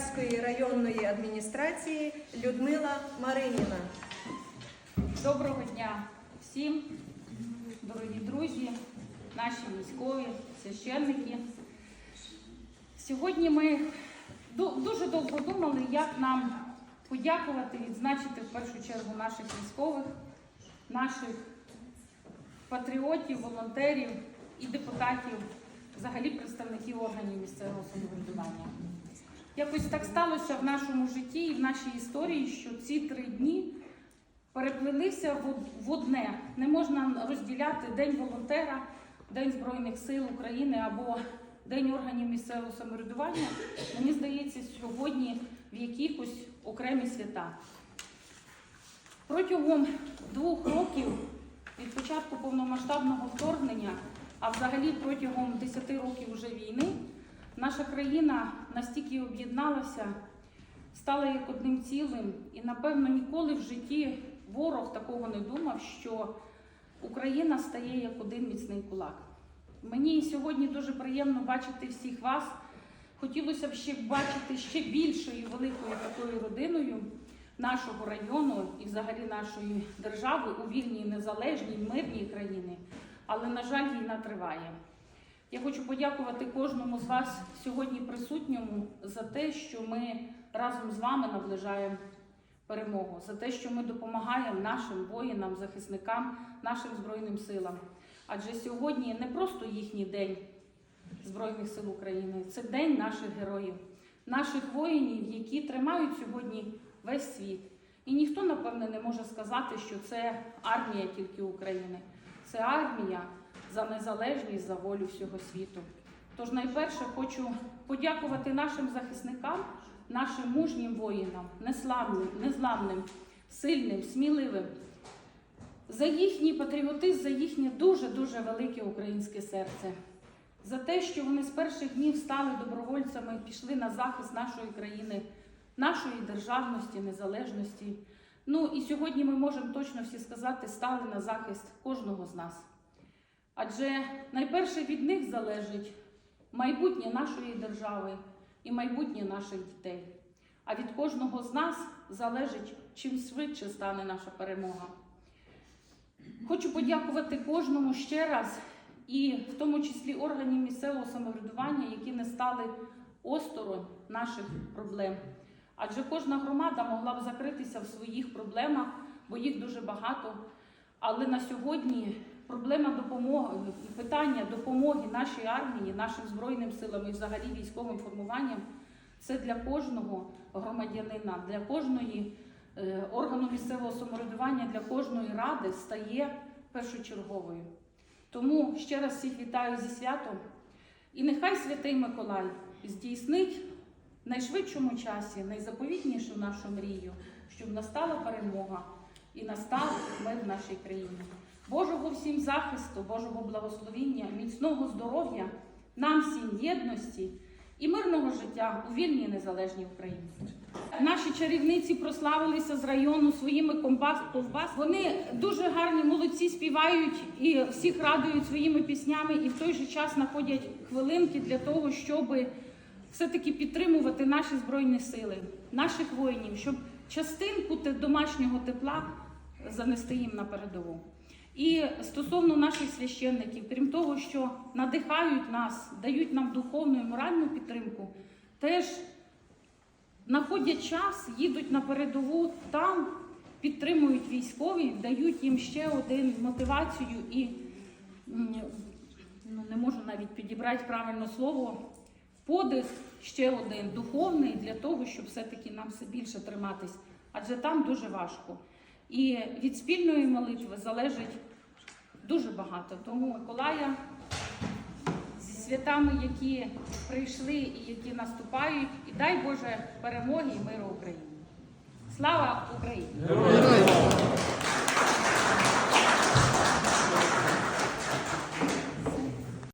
Миколаївської районної адміністрації Людмила Мариніна. Доброго дня всім, дорогі друзі, наші військові, священники. Сьогодні ми дуже довго думали, як нам подякувати, відзначити в першу чергу наших військових, наших патріотів, волонтерів і депутатів, взагалі представників органів місцевого самоврядування. Якось так сталося в нашому житті і в нашій історії, що ці три дні переплелися в- одне. Не можна розділяти День волонтера, День Збройних сил України або День органів місцевого самоврядування. Мені здається, сьогодні в якихось окремі свята. Протягом двох років від початку повномасштабного вторгнення, а взагалі протягом 10 років вже війни, наша країна настільки об'єдналася, стала як одним цілим, і напевно ніколи в житті ворог такого не думав, що Україна стає як один міцний кулак. Мені сьогодні дуже приємно бачити всіх вас. Хотілося б ще бачити ще більшою великою такою родиною нашого району і взагалі нашої держави у вільній, незалежній, мирній країні. Але, на жаль, війна триває. Я хочу подякувати кожному з вас сьогодні присутньому за те, що ми разом з вами наближаємо перемогу, за те, що ми допомагаємо нашим воїнам, захисникам, нашим збройним силам. Адже сьогодні не просто їхній день Збройних сил України, це день наших героїв, наших воїнів, які тримають сьогодні весь світ. І ніхто, напевне, не може сказати, що це армія тільки України. Це армія за незалежність, за волю всього світу. Тож найперше хочу подякувати нашим захисникам, нашим мужнім воїнам, неславним, незламним, сильним, сміливим, за їхній патріотизм, за їхнє дуже-дуже велике українське серце, за те, що вони з перших днів стали добровольцями, пішли на захист нашої країни, нашої державності, незалежності. Ну і сьогодні ми можемо точно всі сказати, стали на захист кожного з нас. Адже найперше від них залежить майбутнє нашої держави і майбутнє наших дітей. А від кожного з нас залежить, чим швидше стане наша перемога. Хочу подякувати кожному ще раз, і в тому числі органів місцевого самоврядування, які не стали осторонь наших проблем. Адже кожна громада могла б закритися в своїх проблемах, бо їх дуже багато. Але на сьогодні проблема допомоги, питання допомоги нашій армії, нашим збройним силам і взагалі військовим формуванням це для кожного громадянина, для кожної е, органу місцевого самоврядування, для кожної ради стає першочерговою. Тому ще раз всіх вітаю зі святом. І нехай святий Миколай здійснить в найшвидшому часі найзаповітнішу нашу мрію, щоб настала перемога і настав мир в нашій країні. Божого всім захисту, Божого благословіння, міцного здоров'я, нам всім єдності і мирного життя у вільній незалежній Україні. Наші чарівниці прославилися з району своїми комбас. Вони дуже гарні молодці співають і всіх радують своїми піснями, і в той же час знаходять хвилинки для того, щоб все-таки підтримувати наші збройні сили, наших воїнів, щоб частинку домашнього тепла занести їм на передову. І стосовно наших священників, крім того, що надихають нас, дають нам духовну і моральну підтримку, теж знаходять час, їдуть на передову, там підтримують військові, дають їм ще один мотивацію і ну, не можу навіть підібрати правильне слово. Подих ще один духовний для того, щоб все-таки нам все більше триматись, адже там дуже важко. І від спільної молитви залежить дуже багато. Тому Миколая зі святами, які прийшли і які наступають, і дай Боже перемоги і миру Україні. Слава Україні!